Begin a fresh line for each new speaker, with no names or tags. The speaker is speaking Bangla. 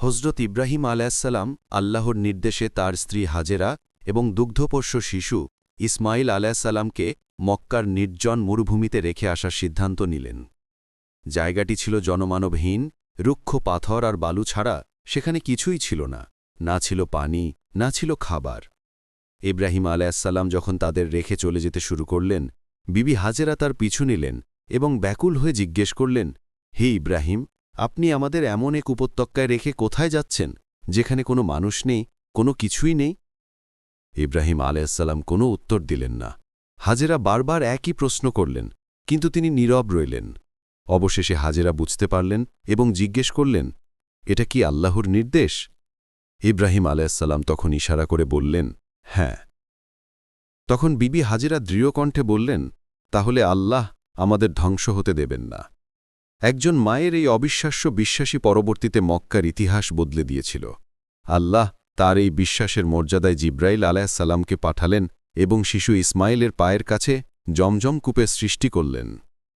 হজরত ইব্রাহিম আলাইসাল্লাম আল্লাহর নির্দেশে তার স্ত্রী হাজেরা এবং দুগ্ধপোষ্য শিশু ইসমাইল আলাইসাল্লামকে মক্কার নির্জন মরুভূমিতে রেখে আসার সিদ্ধান্ত নিলেন। জায়গাটি ছিল জনমানবহীন, রুক্ষ পাথর আর বালু ছাড়া সেখানে কিছুই ছিল না না ছিল পানি, না ছিল খাবার। ইব্রাহিম আলাইসাল্লাম যখন তাদের রেখে চলে যেতে শুরু করলেন, বিবি হাজেরা তার পিছু নিলেন এবং ব্যাকুল হয়ে জিজ্ঞেস করলেন, হে ইব্রাহিম আপনি আমাদের এমন এক উপত্যকায় রেখে কোথায় যাচ্ছেন, যেখানে কোনো মানুষ নেই, কোনো কিছুই নেই? ইব্রাহিম আলাইসাল্লাম কোনো উত্তর দিলেন না। হাজেরা বারবার একই প্রশ্ন করলেন, কিন্তু তিনি নীরব রইলেন। অবশেষে হাজেরা বুঝতে পারলেন এবং জিজ্ঞেস করলেন, এটা কি আল্লাহর নির্দেশ? ইব্রাহিম আলাইসাল্লাম তখন ইশারা করে বললেন হ্যাঁ। তখন বিবি হাজেরা দৃঢ়কণ্ঠে বললেন, তাহলে আল্লাহ আমাদের ধ্বংস হতে দেবেন না। একজন মায়ের এই অবিশ্বাস্য বিশ্বাসী পরবর্তীতে মক্কার ইতিহাস বদলে দিয়েছিল। আল্লাহ তার এই বিশ্বাসের মর্যাদায় জিব্রাইল সালামকে পাঠালেন এবং শিশু ইসমাইলের পায়ের কাছে জমজম কূপের সৃষ্টি করলেন।